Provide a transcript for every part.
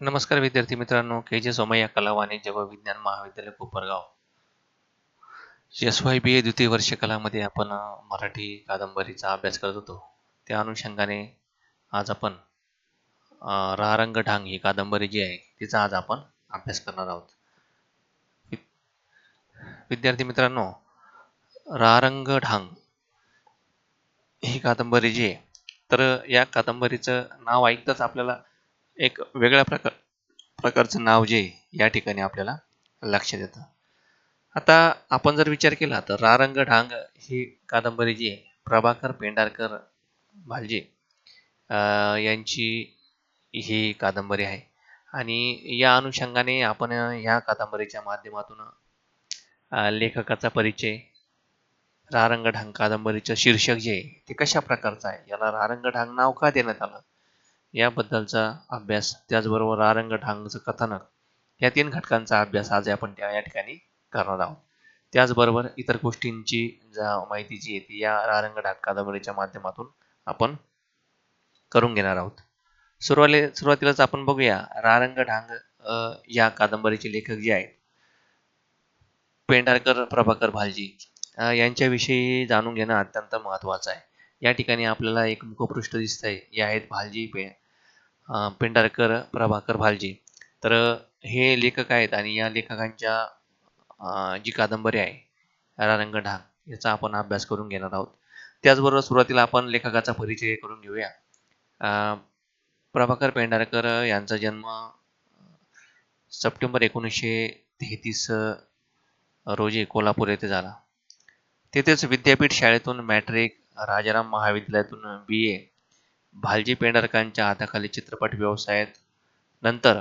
नमस्कार विद्यार्थी मित्रांनो के जे सोमय्या कला वाणिज्य व विज्ञान महाविद्यालय Kopargaon. S Y B A द्वितीय वर्ष कलामध्ये आपण मराठी कादंबरीचा अभ्यास करत होतो. त्या अनुषंगाने आज आपण रारंग ढांग ही कादंबरी जी आहे तिचा आज आपण अभ्यास करणार आहोत. विद्यार्थी मित्रांनो रारंग ढांग ही कादंबरी जी आहे तर या कादंबरीचं नाव ऐकताच आपल्याला एक वेगळ्या प्रकार प्रकारचं नाव जे या ठिकाणी आपल्याला लक्षात येतं. आता आपण जर विचार केला तर रारंग ढांग ही कादंबरी जी आहे प्रभाकर पेंढारकर भालजे यांची ही कादंबरी आहे. आणि या अनुषंगाने आपण ह्या कादंबरीच्या माध्यमातून लेखकाचा परिचय रारंग ढांग कादंबरीचं शीर्षक जे आहे ते कशा प्रकारचं आहे? याला रारंग ढांग नाव का देण्यात आलं? याबद्दलचा अभ्यास त्याचबरोबर रारंग ढांगचं कथानक या तीन घटकांचा अभ्यास आज आपण त्या या ठिकाणी करणार आहोत. त्याचबरोबर इतर गोष्टींची माहिती जी आहे ती या रारंग ढाक कादंबरीच्या माध्यमातून आपण करून घेणार आहोत. सुरुवाती सुरुवातीलाच आपण बघूया रारंग ढांग या कादंबरीचे लेखक जे आहेत पेंढारकर प्रभाकर भालजी यांच्याविषयी जाणून घेणं अत्यंत महत्त्वाचं आहे. या ठिकाणी आपल्याला एक मुखपृष्ठ दिसत आहे हे आहेत भालजी पे पेंढारकर प्रभाकर भालजी. तर हे लेखक आहेत आणि या लेखकांच्या जी कादंबरी आहे रारंग ढाक याचा आपण अभ्यास करून घेणार आहोत. त्याचबरोबर सुरुवातीला आपण लेखकाचा परिचय करून घेऊया. प्रभाकर पेंढारकर यांचा जन्म सप्टेंबर एकोणीसशे तेहतीस रोजी कोल्हापूर येथे झाला. तेथेच विद्यापीठ शाळेतून मॅट्रिक राजाराम महाविद्यालयातून बी ए भालजी पेंढारकरांच्या हाताखाली चित्रपट व्यवसायात. नंतर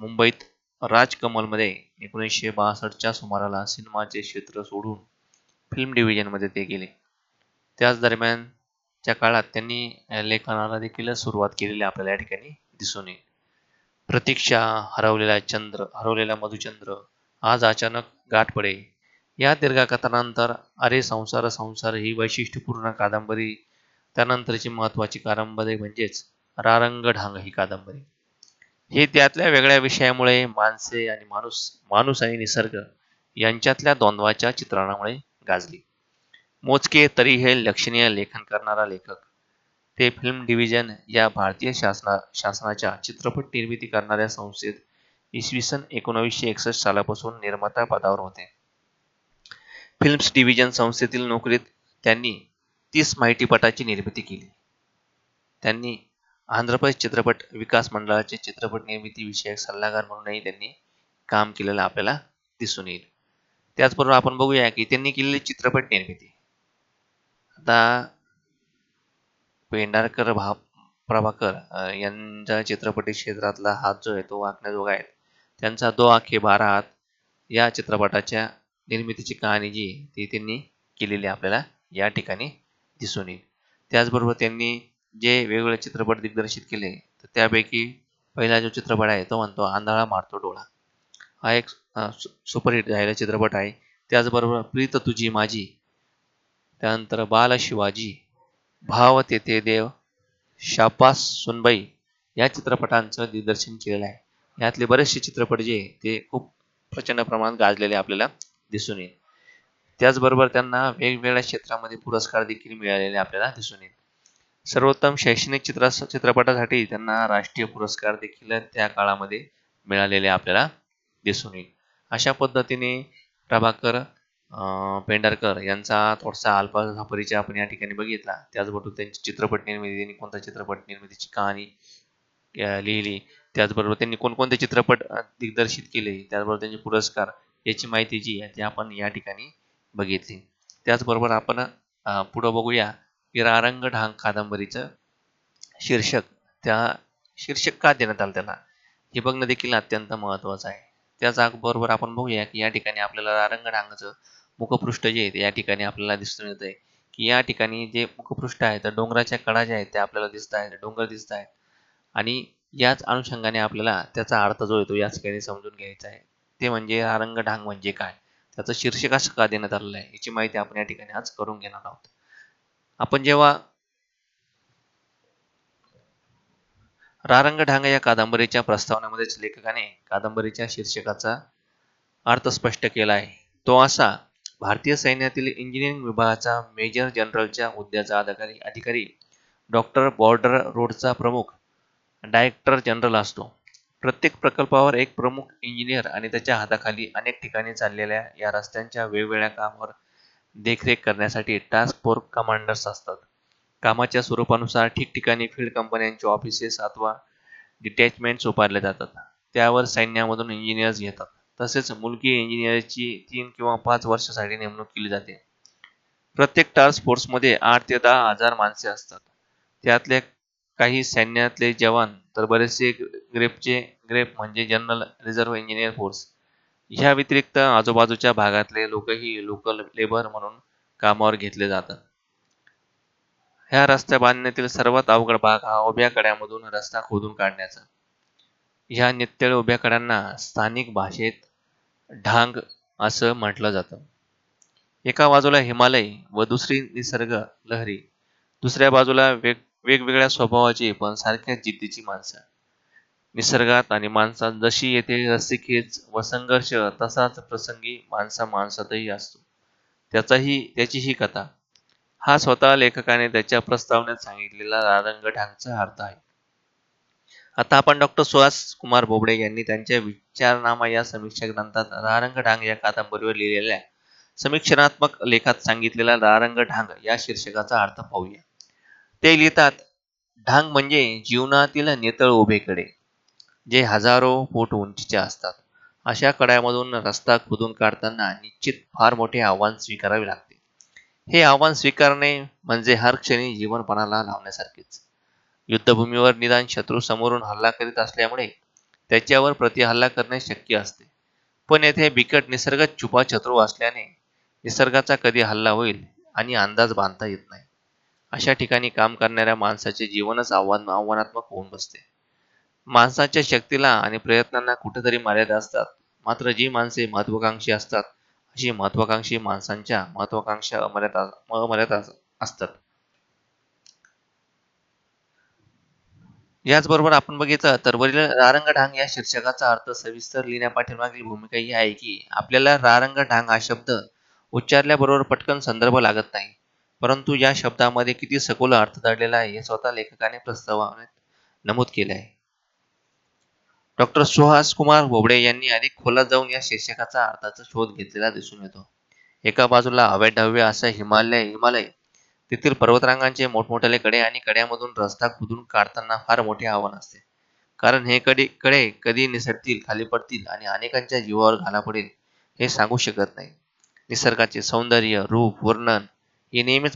मुंबईत राजकमलमध्ये एकोणीसशे बासष्टच्या सुमाराला सिनेमाचे क्षेत्र सोडून फिल्म डिव्हिजनमध्ये ते गेले. त्याच दरम्यानच्या काळात त्यांनी लेखनाला देखील सुरुवात केलेली आपल्याला या ठिकाणी दिसून येईल. प्रतीक्षा हरवलेला चंद्र हरवलेला मधुचंद्र आज अचानक गाठ पडे. या दीर्घकथानंतर अरे संसार संसार ही वैशिष्ट्यपूर्ण कादंबरी त्यानंतरची महत्त्वाची कादंबरी म्हणजेच रारंग ढांग ही कादंबरी. हे त्यातल्या वेगळ्या विषयामुळे माणसे आणि माणूस माणूस आणि निसर्ग यांच्यातल्या द्वंद्वाच्या चित्रणामुळे गाजली. मोजके तरी हे लक्षणीय लेखन करणारा लेखक ते फिल्म डिव्हिजन या भारतीय शासना शासनाच्या चित्रपट निर्मिती करणाऱ्या संस्थेत इसवी सन एकोणावीसशे एकसष्ट सालापासून निर्माता पदावर होते. फिल्म्स डिव्हिजन संस्थेतील नोकरीत त्यांनी तीस माहितीपटाची निर्मिती केली. त्यांनी आंध्र प्रदेश चित्रपट विकास मंडळाचे चित्रपट निर्मिती विषयक सल्लागार म्हणूनही त्यांनी काम केलेलं आपल्याला दिसून येईल. त्याचबरोबर आपण बघूया की त्यांनी केलेली चित्रपट निर्मिती. आता पेंढारकर भा प्रभाकर यांच्या चित्रपटी क्षेत्रातला हात जो आहे तो वाकण्याजोगा आहे. त्यांचा दो आखे बारा हात या चित्रपटाच्या निर्मितीची कहाणी जी ती त्यांनी केलेली आपल्याला या ठिकाणी दिसून येईल. त्याचबरोबर त्यांनी जे वेगवेगळे चित्रपट दिग्दर्शित केले तर त्यापैकी पहिला जो चित्रपट आहे तो म्हणतो आंधळा मारतो डोळा. हा एक सु- सुपरहिट झालेला चित्रपट आहे. त्याचबरोबर प्रीत तुझी माझी त्यानंतर बाल शिवाजी भाव तेथे देव शापास सुनबाई या चित्रपटांचं दिग्दर्शन केलेलं आहे. यातले बरेचसे चित्रपट जे ते खूप प्रचंड प्रमाणात गाजलेले आपल्याला दिसून येईल. त्याचबरोबर त्यांना वेगवेगळ्या क्षेत्रामध्ये पुरस्कार देखील मिळालेले आपल्याला दिसून येईल. सर्वोत्तम शैक्षणिक चित्रा चित्रपटासाठी त्यांना राष्ट्रीय पुरस्कार देखील त्या काळामध्ये मिळालेले आपल्याला दिसून येईल. अशा पद्धतीने प्रभाकर पेंढारकर यांचा थोडासा अल्पा परिचय आपण या ठिकाणी बघितला. त्याचबरोबर त्यांची चित्रपट निर्मिती त्यांनी कोणता चित्रपट निर्मितीची कहाणी लिहिली त्याचबरोबर त्यांनी कोणकोणते चित्रपट दिग्दर्शित केले त्याचबरोबर त्यांचे पुरस्कार याची माहिती जी आहे ती आपण या ठिकाणी बघितली. त्याचबरोबर आपण पुढं बघूया की रारंग ढांग कादंबरीचं शीर्षक. त्या शीर्षक का देण्यात आलं त्याला? हे बघणं देखील अत्यंत महत्त्वाचं आहे. त्याचबरोबर आपण बघूया की या ठिकाणी आपल्याला रारंग ढांगचं मुखपृष्ठ जे आहे ते या ठिकाणी आपल्याला दिसून येत आहे की या ठिकाणी जे मुखपृष्ठ आहे तर डोंगराच्या कडा ज्या आहेत त्या आपल्याला दिसत आहेत डोंगर दिसत आहेत. आणि याच अनुषंगाने आपल्याला त्याचा अर्थ जो येतो याच ठिकाणी समजून घ्यायचा आहे. ते म्हणजे रारंग ढांग म्हणजे काय? त्याचं शीर्षक असं का देण्यात आलेलं आहे? याची माहिती आपण या ठिकाणी आज करून घेणार आहोत. आपण जेव्हा रारंग ढांग या कादंबरीच्या प्रस्तावनेमध्येच लेखकाने कादंबरीच्या शीर्षकाचा अर्थ स्पष्ट केला आहे. तो असा भारतीय सैन्यातील इंजिनिअरिंग विभागाचा मेजर जनरलच्या हुद्द्याचा अधिकारी अधिकारी डॉक्टर बॉर्डर रोडचा प्रमुख डायरेक्टर जनरल असतो. प्रत्येक प्रकल्पावर एक प्रमुख इंजिनियर आणि त्याच्या हाताखाली अनेक ठिकाणी चाललेल्या या रस्त्यांच्या वेगवेगळ्या कामावर देखरेख करण्यासाठी टास्क फोर्स कमांडर्स असतात. कामाच्या स्वरूपानुसार ठिकठिकाणी फील्ड कंपन्यांचे ऑफिसेस अथवा डिटॅचमेंट्स उभारले जातात. त्यावर सैन्यामधून इंजिनियर्स घेतात तसेच मुलगी इंजिनियरची तीन किंवा पाच वर्षासाठी नेमणूक केली जाते. प्रत्येक टास्क फोर्समध्ये आठ ते दहा हजार माणसे असतात. त्यातले काही सैन्यातले जवान तर बरेचसे ग्रेपचे ग्रेप म्हणजे जनरल रिझर्व्ह इंजिनियर फोर्स ह्या व्यतिरिक्त आजूबाजूच्या भागातले लोकही लोकल लेबर म्हणून कामावर घेतले जातात. ह्या रस्त्या बांधण्यातील सर्वात अवघड भाग हा उभ्या कड्यामधून रस्ता खोदून काढण्याचा. ह्या नित्तळ उभ्या कड्यांना स्थानिक भाषेत ढांग असं म्हटलं जातं. एका बाजूला हिमालय व दुसरी निसर्ग लहरी दुसऱ्या बाजूला वेग वेगवेगळ्या स्वभावाची पण सारख्याच जिद्दीची माणसं. निसर्गात आणि माणसात जशी येथे रस्सीखेच व संघर्ष तसाच प्रसंगी माणसा माणसातही असतो. त्याचाही त्याची ही कथा. हा स्वतः लेखकाने त्याच्या प्रस्तावनेत सांगितलेला रारंग ढांगचा अर्थ आहे. आता आपण डॉक्टर सुहास कुमार बोबडे यांनी त्यांच्या विचारनामा या समीक्षा ग्रंथात रारंग ढांग या कादंबरीवर लिहिलेल्या समीक्षणात्मक लेखात सांगितलेला रारंग ढांग या शीर्षकाचा अर्थ पाहूया. ते लिहितात ढांग म्हणजे जीवनातील नेतळ उभेकडे. जे हजारो फूट उंचीचे असतात. अशा कड्यामधून रस्ता खोदून काढताना निश्चित फार मोठे आव्हान स्वीकारावे लागते. हे आव्हान स्वीकारणे म्हणजे हर क्षणी जीवनपणाला लावण्यासारखेच. युद्धभूमीवर निदान शत्रू समोरून हल्ला करीत असल्यामुळे त्याच्यावर प्रतिहल्ला करणे शक्य असते. पण येथे बिकट निसर्ग छुपा शत्रू असल्याने निसर्गाचा कधी हल्ला होईल आणि अंदाज बांधता येत नाही. अशा ठिकाणी काम करणाऱ्या माणसाचे जीवनच आव्हान आव्हानात्मक होऊन बसते. माणसाच्या शक्तीला आणि प्रयत्नांना कुठेतरी मर्यादा असतात. मात्र जी माणसे महत्वाकांक्षी असतात अशी महत्वाकांक्षी माणसांच्या महत्वाकांक्षा अमर्याद अमर्यादा असतात. याचबरोबर आपण बघितलं तर वरील रारंग ढांग या शीर्षकाचा अर्थ सविस्तर लिहिण्यापाठीमागील भूमिका ही आहे की आपल्याला रारंग ढांग हा शब्द उच्चारल्याबरोबर पटकन संदर्भ लागत नाही. परंतु या शब्दामध्ये किती सखोल अर्थ दडलेला आहे हे स्वतः लेखकाने प्रस्तावनेत नमूद केले आहे डॉक्टर सुहास कुमार बोबडे यांनी अधिक खोलात जाऊन या शीर्षकाचा अर्थाचा शोध घेतलेला दिसून येतो. एका बाजूला अवैधव्य असं हिमालय हिमालय. तेथील पर्वतरांगांचे मोठमोठ्याले कडे आणि कड्यामधून रस्ता खुदून काढताना फार मोठे आव्हान असते. कारण हे कडे कडे कधी निसटतील खाली पडतील आणि अनेकांच्या जीवावर घाला पडेल हे सांगू शकत नाही. निसर्गाचे सौंदर्य रूप वर्णन हे नेहमीच